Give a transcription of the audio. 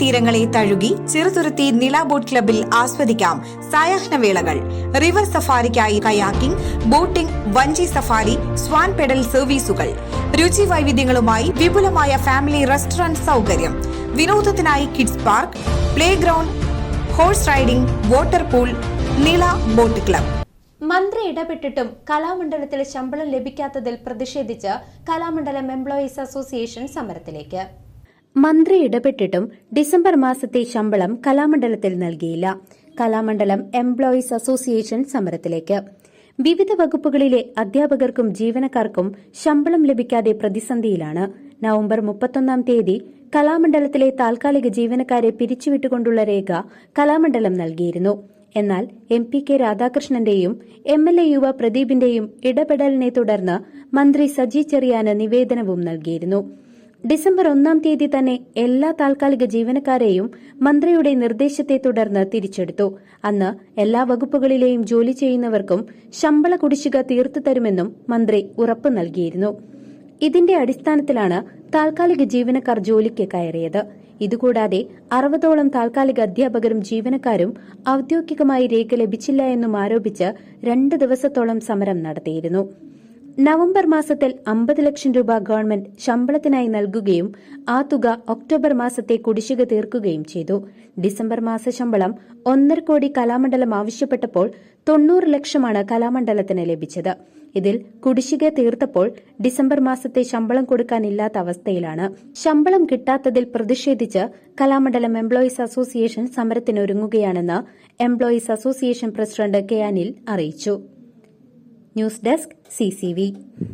തീരങ്ങളെ തഴുകി ചെറുതുരുത്തി നില ബോട്ട് ക്ലബിൽ ആസ്വദിക്കാം സായാഹ്നവേളകൾ റിവർ സഫാരിക്കായി കയാക്കിംഗ് ബോട്ടിംഗ് വഞ്ചി സഫാരി സ്വാൻ പെഡൽ സർവീസുകൾ. രുചി വൈവിധ്യങ്ങളുമായി വിപുലമായ ഫാമിലി റെസ്റ്റോറന്റ് സൗകര്യം. വിനോദത്തിനായി kids park play ground horse riding water pool Nila boat club. മന്ത്രി ഇടപെട്ടിട്ടും കലാമണ്ഡലത്തിൽ ശമ്പളം ലഭിക്കാത്തതിൽ പ്രതിഷേധിച്ച് കലാമണ്ഡലം എംപ്ലോയീസ് അസോസിയേഷൻ സമരത്തിലേക്ക്. മന്ത്രി ഇടപെട്ടിട്ടും ഡിസംബർ മാസത്തെ ശമ്പളം കലാമണ്ഡലത്തിൽ നൽകിയില്ല. കലാമണ്ഡലം എംപ്ലോയീസ് അസോസിയേഷൻ സമരത്തിലേക്ക്. വിവിധ വകുപ്പുകളിലെ അധ്യാപകർക്കും ജീവനക്കാർക്കും ശമ്പളം ലഭിക്കാതെ പ്രതിസന്ധിയിലാണ്. നവംബർ മുപ്പത്തൊന്നാം തീയതി കലാമണ്ഡലത്തിലെ താൽക്കാലിക ജീവനക്കാരെ പിരിച്ചുവിട്ടുകൊണ്ടുള്ള രേഖ കലാമണ്ഡലം നൽകിയിരുന്നു. എന്നാൽ എം പി കെ രാധാകൃഷ്ണന്റെയും എം എൽ എ യുവ പ്രദീപിന്റെയും ഇടപെടലിനെ തുടർന്ന് മന്ത്രി സജി ചെറിയാന് നിവേദനവും നൽകിയിരുന്നു. ഡിസംബർ ഒന്നാം തീയതി തന്നെ എല്ലാ താൽക്കാലിക ജീവനക്കാരെയും മന്ത്രിയുടെ നിർദ്ദേശത്തെ തുടർന്ന് തിരിച്ചെടുത്തു. അന്ന് എല്ലാ വകുപ്പുകളിലെയും ജോലി ചെയ്യുന്നവർക്കും ശമ്പള കുടിശ്ശിക തീർത്തു തരുമെന്നും മന്ത്രി ഉറപ്പു നൽകിയിരുന്നു. ഇതിന്റെ അടിസ്ഥാനത്തിലാണ് താൽക്കാലിക ജീവനക്കാർ ജോലിക്ക് കയറിയത്. ഇതുകൂടാതെ അറുപതോളം താൽക്കാലിക അധ്യാപകരും ജീവനക്കാരും ഔദ്യോഗികമായി രേഖ ലഭിച്ചില്ല എന്നും ആരോപിച്ച് രണ്ട് ദിവസത്തോളം സമരം നടത്തിയിരുന്നു. നവംബർ മാസത്തിൽ അമ്പത് ലക്ഷം രൂപ ഗവൺമെന്റ് ശമ്പളത്തിനായി നൽകുകയും ആ തുക ഒക്ടോബർ മാസത്തെ കുടിശ്ശിക തീർക്കുകയും ചെയ്തു. ഡിസംബർ മാസ ശമ്പളം ഒന്നര കോടി കലാമണ്ഡലം ആവശ്യപ്പെട്ടപ്പോൾ തൊണ്ണൂറ് ലക്ഷമാണ് കലാമണ്ഡലത്തിന് ലഭിച്ചത്. ഇതിൽ കുടിശ്ശിക തീർത്തപ്പോൾ ഡിസംബർ മാസത്തെ ശമ്പളം കൊടുക്കാനില്ലാത്ത അവസ്ഥയിലാണ്. ശമ്പളം കിട്ടാത്തതിൽ പ്രതിഷേധിച്ച് Kalamandalam employees association സമരത്തിനൊരുങ്ങുകയാണെന്ന് employees association president K Anil അറിയിച്ചു. News desk C